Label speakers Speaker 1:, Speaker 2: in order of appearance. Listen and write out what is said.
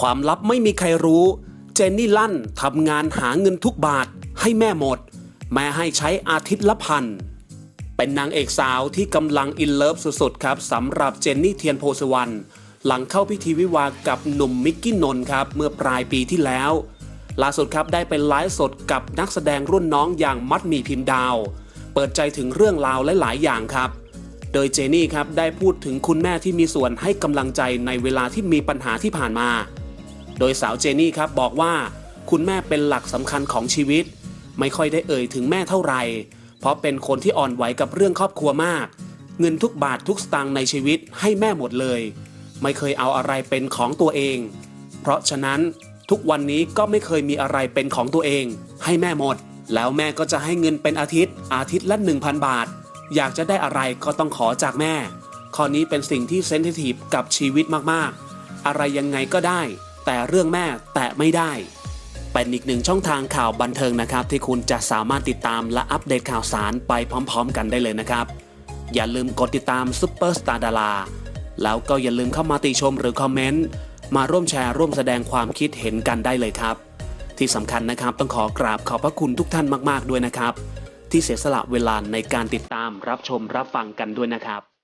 Speaker 1: ความลับไม่มีใครรู้ เจนนี่ลั่นทำงานหาเงินทุกบาทให้แม่หมด แม่ให้ใช้อาทิตย์ละพัน เป็นนางเอกสาวที่กำลังอินเลิฟสุดๆครับสำหรับเจนนี่เทียนโพสวรรณหลังเข้าพิธีวิวากับหนุ่มมิกกี้นนท์ครับเมื่อปลายปีที่แล้ว ล่าสุดครับได้เป็นไลฟ์สดกับนักแสดงรุ่นน้องอย่างมัดมีพิมพ์ดาว เปิดใจถึงเรื่องราวหลายๆอย่างครับ โดยเจนี่ครับได้พูดถึงคุณแม่ที่มีส่วนให้กำลังใจในเวลาที่มีปัญหาที่ผ่านมา โดยสาวเจนี่ครับบอกว่า คุณแม่เป็นหลักสำคัญของชีวิต ไม่ค่อยได้เอ่ยถึงแม่เท่าไหร่ เพราะเป็นคนที่อ่อนไหวกับเรื่องครอบครัวมาก เงินทุกบาททุกสตางค์ในชีวิตให้แม่หมดเลย ไม่เคยเอาอะไรเป็นของตัวเอง เพราะฉะนั้นทุกวันนี้ก็ไม่เคยมีอะไรเป็นของตัวเอง ให้แม่หมด แล้วแม่ก็จะให้เงินเป็นอาทิตย์ อาทิตย์ละ 1,000 บาท อยากจะได้อะไรก็ต้องขอจากแม่ ข้อนี้เป็นสิ่งที่เซนซิทีฟกับชีวิตมากๆ อะไรยังไงก็ได้ แต่เรื่องแม่แตะไม่ได้ เป็นอีกหนึ่งช่องทางข่าวบันเทิงนะครับ ที่คุณจะสามารถติดตามและอัปเดตข่าวสารไปพร้อม ๆ กันได้เลยนะครับ อย่าลืมกดติดตามซุปเปอร์สตาร์ดาราแล้วก็อย่าลืมเข้ามาติชมหรือคอมเมนต์มาร่วมแชร์ร่วมแสดงความคิดเห็นกันได้เลยครับ ที่สำคัญนะครับต้องขอกราบขอบพระคุณทุกท่านมาก ๆ ด้วยนะครับ ที่เสียสละเวลาในการติดตามรับชมรับฟังกันด้วยนะครับ